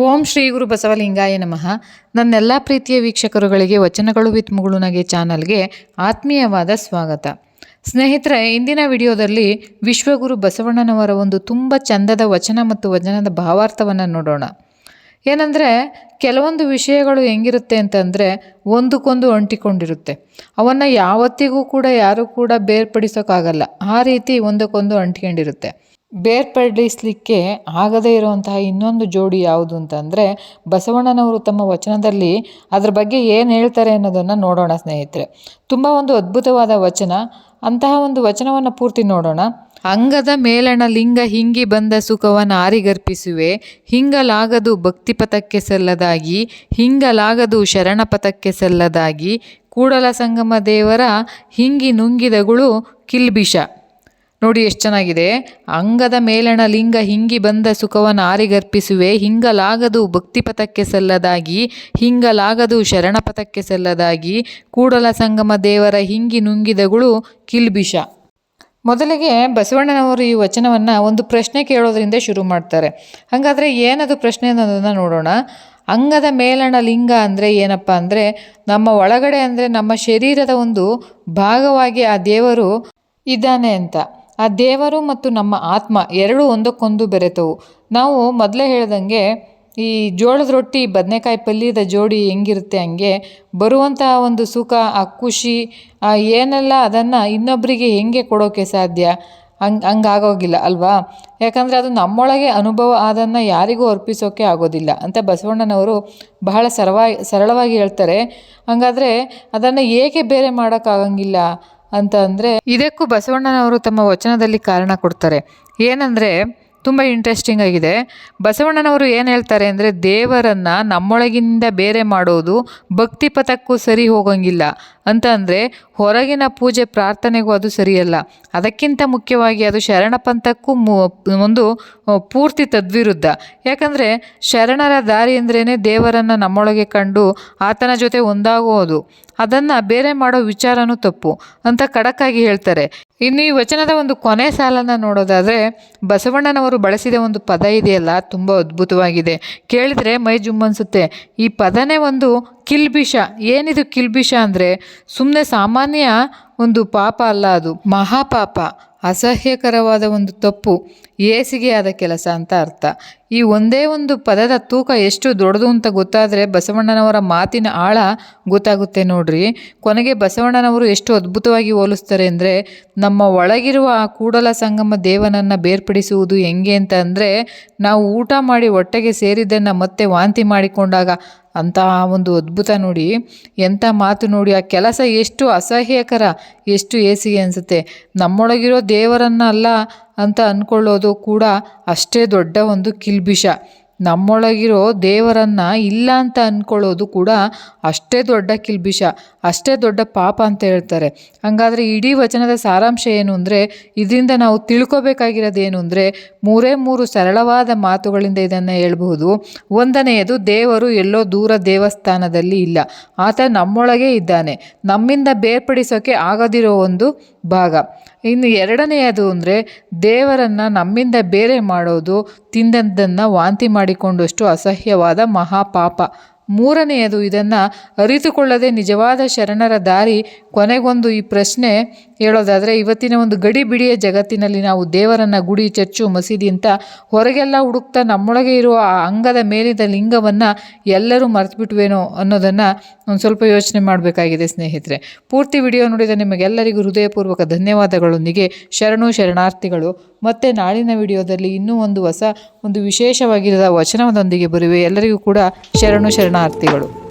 ಓಂ ಶ್ರೀ ಗುರು ಬಸವಲಿಂಗಾಯ ನಮಃ. ನನ್ನೆಲ್ಲ ಪ್ರೀತಿಯ ವೀಕ್ಷಕರುಗಳಿಗೆ ವಚನಗಳು ವಿತ್ ಮುಗುಳುನಗೆ ಚಾನಲ್ಗೆ ಆತ್ಮೀಯವಾದ ಸ್ವಾಗತ. ಸ್ನೇಹಿತರೆ, ಇಂದಿನ ವಿಡಿಯೋದಲ್ಲಿ ವಿಶ್ವಗುರು ಬಸವಣ್ಣನವರ ಒಂದು ತುಂಬ ಚಂದದ ವಚನ ಮತ್ತು ವಚನದ ಭಾವಾರ್ಥವನ್ನು ನೋಡೋಣ. ಏನಂದರೆ, ಕೆಲವೊಂದು ವಿಷಯಗಳು ಹೆಂಗಿರುತ್ತೆ ಅಂತಂದರೆ ಒಂದಕ್ಕೊಂದು ಅಂಟಿಕೊಂಡಿರುತ್ತೆ. ಅವನ್ನು ಯಾವತ್ತಿಗೂ ಕೂಡ ಯಾರೂ ಕೂಡ ಬೇರ್ಪಡಿಸೋಕ್ಕಾಗಲ್ಲ ಆ ರೀತಿ ಒಂದಕ್ಕೊಂದು ಅಂಟ್ಕೊಂಡಿರುತ್ತೆ. ಬೇರ್ಪಡಿಸಲಿಕ್ಕೆ ಆಗದೇ ಇರುವಂತಹ ಇನ್ನೊಂದು ಜೋಡಿ ಯಾವುದು ಅಂತಂದರೆ, ಬಸವಣ್ಣನವರು ತಮ್ಮ ವಚನದಲ್ಲಿ ಅದರ ಬಗ್ಗೆ ಏನು ಹೇಳ್ತಾರೆ ಅನ್ನೋದನ್ನು ನೋಡೋಣ ಸ್ನೇಹಿತರೆ. ತುಂಬ ಒಂದು ಅದ್ಭುತವಾದ ವಚನ. ಅಂತಹ ಒಂದು ವಚನವನ್ನು ಪೂರ್ತಿ ನೋಡೋಣ. ಅಂಗದ ಮೇಲಣ ಲಿಂಗ ಹಿಂಗಿ ಬಂದ ಸುಖವನ್ನು ಆರಿಗರ್ಪಿಸುವೆ. ಹಿಂಗಲಾಗದು ಭಕ್ತಿಪಥಕ್ಕೆ ಸಲ್ಲದಾಗಿ. ಹಿಂಗಲಾಗದು ಶರಣಪಥಕ್ಕೆ ಸಲ್ಲದಾಗಿ. ಕೂಡಲ ಸಂಗಮ ದೇವರ ಹಿಂಗಿ ನುಂಗಿದಗಳು ಕಿಲ್ಬಿಷ. ನೋಡಿ ಎಷ್ಟು ಚೆನ್ನಾಗಿದೆ. ಅಂಗದ ಮೇಲಣ ಲಿಂಗ ಹಿಂಗಿ ಬಂದ ಸುಖವನ್ನು ಆರಿಗರ್ಪಿಸುವೆ. ಹಿಂಗಲಾಗದು ಭಕ್ತಿಪಥಕ್ಕೆ ಸಲ್ಲದಾಗಿ. ಹಿಂಗಲಾಗದು ಶರಣಪಥಕ್ಕೆ ಸಲ್ಲದಾಗಿ. ಕೂಡಲ ಸಂಗಮ ದೇವರ ಹಿಂಗಿ ನುಂಗಿದಗಳು ಕಿಲ್ಬಿಷ. ಮೊದಲಿಗೆ ಬಸವಣ್ಣನವರು ಈ ವಚನವನ್ನು ಒಂದು ಪ್ರಶ್ನೆ ಕೇಳೋದ್ರಿಂದ ಶುರು ಮಾಡ್ತಾರೆ. ಹಾಗಾದರೆ ಏನದು ಪ್ರಶ್ನೆ ಅನ್ನೋದನ್ನು ನೋಡೋಣ. ಅಂಗದ ಮೇಲಣ ಲಿಂಗ ಅಂದರೆ ಏನಪ್ಪ ಅಂದರೆ ನಮ್ಮ ಒಳಗಡೆ ಅಂದರೆ ನಮ್ಮ ಶರೀರದ ಒಂದು ಭಾಗವಾಗಿ ಆ ದೇವರು ಇದ್ದಾನೆ ಅಂತ. ಆ ದೇವರು ಮತ್ತು ನಮ್ಮ ಆತ್ಮ ಎರಡೂ ಒಂದಕ್ಕೊಂದು ಬೆರೆತವು. ನಾವು ಮೊದಲೇ ಹೇಳ್ದಂಗೆ ಈ ಜೋಳದ ರೊಟ್ಟಿ, ಬದನೆಕಾಯಿ ಪಲ್ಯದ ಜೋಡಿ ಹೆಂಗಿರುತ್ತೆ ಹಂಗೆ ಬರುವಂತಹ ಒಂದು ಸುಖ, ಆ ಖುಷಿ, ಆ ಏನೆಲ್ಲ ಅದನ್ನು ಇನ್ನೊಬ್ಬರಿಗೆ ಹೆಂಗೆ ಕೊಡೋಕ್ಕೆ ಸಾಧ್ಯ? ಹಂಗೆ, ಹಂಗಾಗೋಗಿಲ್ಲ ಅಲ್ವಾ? ಯಾಕಂದರೆ ಅದು ನಮ್ಮೊಳಗೆ ಅನುಭವ ಅದನ್ನು ಯಾರಿಗೂ ಅರ್ಪಿಸೋಕೆ ಆಗೋದಿಲ್ಲ. ಅಂತ ಬಸವಣ್ಣನವರು ಬಹಳ ಸರವಾಗಿ ಸರಳವಾಗಿ ಹೇಳ್ತಾರೆ. ಹಾಗಾದರೆ ಅದನ್ನು ಏಕೆ ಬೇರೆ ಮಾಡೋಕ್ಕಾಗಂಗಿಲ್ಲ? ಅಂತ ಅಂದರೆ ಇದಕ್ಕೂ ಬಸವಣ್ಣನವರು ತಮ್ಮ ವಚನದಲ್ಲಿ ಕಾರಣ ಕೊಡ್ತಾರೆ. ಏನಂದರೆ ತುಂಬ ಇಂಟ್ರೆಸ್ಟಿಂಗ್ ಆಗಿದೆ. ಬಸವಣ್ಣನವರು ಏನು ಹೇಳ್ತಾರೆ ಅಂದರೆ ದೇವರನ್ನು ನಮ್ಮೊಳಗಿಂದ ಬೇರೆ ಮಾಡೋದು ಭಕ್ತಿ ಪಥಕ್ಕೂ ಸರಿ ಹೋಗೋಂಗಿಲ್ಲ. ಅಂತ ಅಂದರೆ ಹೊರಗಿನ ಪೂಜೆ ಪ್ರಾರ್ಥನೆಗೂ ಅದು ಸರಿಯಲ್ಲ. ಅದಕ್ಕಿಂತ ಮುಖ್ಯವಾಗಿ ಅದು ಶರಣ ಪಂಥಕ್ಕೂ ಒಂದು ಪೂರ್ತಿ ತದ್ವಿರುದ್ಧ. ಯಾಕಂದರೆ ಶರಣರ ದಾರಿ ಅಂದ್ರೇ ದೇವರನ್ನು ನಮ್ಮೊಳಗೆ ಕಂಡು ಆತನ ಜೊತೆ ಒಂದಾಗುವುದು. ಅದನ್ನು ಬೇರೆ ಮಾಡೋ ವಿಚಾರನೂ ತಪ್ಪು ಅಂತ ಖಡಕ್ಕಾಗಿ ಹೇಳ್ತಾರೆ. ಇನ್ನು ಈ ವಚನದ ಒಂದು ಕೊನೆ ಸಾಲನ್ನು ನೋಡೋದಾದರೆ, ಬಸವಣ್ಣನವರು ಬಳಸಿದ ಒಂದು ಪದ ಇದೆಯಲ್ಲ, ತುಂಬ ಅದ್ಭುತವಾಗಿದೆ. ಕೇಳಿದರೆ ಮೈ ಜುಮ್ಮನ್ಸುತ್ತೆ. ಈ ಪದನೇ ಒಂದು ಕಿಲ್ಬಿಷ. ಏನಿದು ಕಿಲ್ಬಿಷ ಅಂದರೆ ಸುಮ್ಮನೆ ಸಾಮಾನ್ಯ ಒಂದು ಪಾಪ ಅಲ್ಲ ಅದು ಮಹಾಪಾಪ ಅಸಹ್ಯಕರವಾದ ಒಂದು ತಪ್ಪು. ಏಸಿಗೆ ಆದ ಕೆಲಸ ಅಂತ ಅರ್ಥ. ಈ ಒಂದೇ ಒಂದು ಪದದ ತೂಕ ಎಷ್ಟು ದೊಡ್ಡದು ಅಂತ ಗೊತ್ತಾದರೆ ಬಸವಣ್ಣನವರ ಮಾತಿನ ಆಳ ಗೊತ್ತಾಗುತ್ತೆ ನೋಡ್ರಿ. ಕೊನೆಗೆ ಬಸವಣ್ಣನವರು ಎಷ್ಟು ಅದ್ಭುತವಾಗಿ ಹೋಲಿಸ್ತಾರೆ ಅಂದರೆ, ನಮ್ಮ ಒಳಗಿರುವ ಆ ಕೂಡಲ ಸಂಗಮ ದೇವನನ್ನು ಬೇರ್ಪಡಿಸುವುದು ಹೆಂಗೆ ಅಂತ ಅಂದರೆ, ನಾವು ಊಟ ಮಾಡಿ ಹೊಟ್ಟೆಗೆ ಸೇರಿದ್ದನ್ನು ಮತ್ತೆ ವಾಂತಿ ಮಾಡಿಕೊಂಡಾಗ ಅಂತಹ ಒಂದು ಅದ್ಭುತ ನೋಡಿ. ಎಂಥ ಮಾತು ನೋಡಿ, ಆ ಕೆಲಸ ಎಷ್ಟು ಅಸಹ್ಯಕರ, ಎಷ್ಟು ಏಸಿಗೆ ಅನಿಸುತ್ತೆ. ನಮ್ಮೊಳಗಿರೋ ದೇವರನ್ನಲ್ಲ ಅಂತ ಅಂದ್ಕೊಳ್ಳೋದು ಕೂಡ ಅಷ್ಟೇ ದೊಡ್ಡ ಒಂದು ಕಿಲ್ಬಿಷ. ನಮ್ಮೊಳಗಿರೋ ದೇವರನ್ನು ಇಲ್ಲ ಅಂತ ಅಂದ್ಕೊಳ್ಳೋದು ಕೂಡ ಅಷ್ಟೇ ದೊಡ್ಡ ಕಿಲ್ಬಿಷ, ಅಷ್ಟೇ ದೊಡ್ಡ ಪಾಪ ಅಂತ ಹೇಳ್ತಾರೆ. ಹಾಗಾದರೆ ಇಡೀ ವಚನದ ಸಾರಾಂಶ ಏನು ಅಂದರೆ, ಇದರಿಂದ ನಾವು ತಿಳ್ಕೊಬೇಕಾಗಿರೋದು ಏನು ಅಂದರೆ, ಮೂರೇ ಮೂರು ಸರಳವಾದ ಮಾತುಗಳಿಂದ ಇದನ್ನು ಹೇಳ್ಬಹುದು. ಒಂದನೆಯದು, ದೇವರು ಎಲ್ಲೋ ದೂರ ದೇವಸ್ಥಾನದಲ್ಲಿ ಇಲ್ಲ. ಆತ ನಮ್ಮೊಳಗೆ ಇದ್ದಾನೆ. ನಮ್ಮಿಂದ ಬೇರ್ಪಡಿಸೋಕೆ ಆಗದಿರೋ ಒಂದು ಭಾಗ. ಇನ್ನು ಎರಡನೆಯದು ಅಂದರೆ ದೇವರನ್ನು ನಮ್ಮಿಂದ ಬೇರೆ ಮಾಡೋದು ತಿಂದದ್ದನ್ನು ವಾಂತಿ ಮಾಡಿಕೊಂಡಷ್ಟು ಅಸಹ್ಯವಾದ ಮಹಾಪಾಪ. ಮೂರನೆಯದು ಇದನ್ನು ಅರಿತುಕೊಳ್ಳದೆ ನಿಜವಾದ ಶರಣರ ದಾರಿ ಕೊನೆಗೊಂದು ಈ ಪ್ರಶ್ನೆ ಹೇಳೋದಾದರೆ ಇವತ್ತಿನ ಒಂದು ಗಡಿ ಬಿಡಿಯ ಜಗತ್ತಿನಲ್ಲಿ ನಾವು ದೇವರನ್ನು, ಗುಡಿ, ಚರ್ಚು, ಮಸೀದಿ ಅಂತ ಹೊರಗೆಲ್ಲ ಹುಡುಕ್ತಾ ನಮ್ಮೊಳಗೆ ಇರುವ ಆ ಅಂಗದ ಮೇಲಿದ ಲಿಂಗವನ್ನು ಎಲ್ಲರೂ ಮರೆತುಬಿಟ್ವೇನೋ ಅನ್ನೋದನ್ನು ಒಂದು ಸ್ವಲ್ಪ ಯೋಚನೆ ಮಾಡಬೇಕಾಗಿದೆ ಸ್ನೇಹಿತರೆ. ಪೂರ್ತಿ ವಿಡಿಯೋ ನೋಡಿದ ನಿಮಗೆಲ್ಲರಿಗೂ ಹೃದಯಪೂರ್ವಕ ಧನ್ಯವಾದಗಳೊಂದಿಗೆ ಶರಣು, ಶರಣಾರ್ಥಿಗಳು. ಮತ್ತು ನಾಳಿನ ವಿಡಿಯೋದಲ್ಲಿ ಇನ್ನೂ ಒಂದು ಹೊಸ ಒಂದು ವಿಶೇಷವಾಗಿರದ ವಚನದೊಂದಿಗೆ ಬರುವೆ. ಎಲ್ಲರಿಗೂ ಕೂಡ ಶರಣು ಶರಣಾರ್ಥಿಗಳು.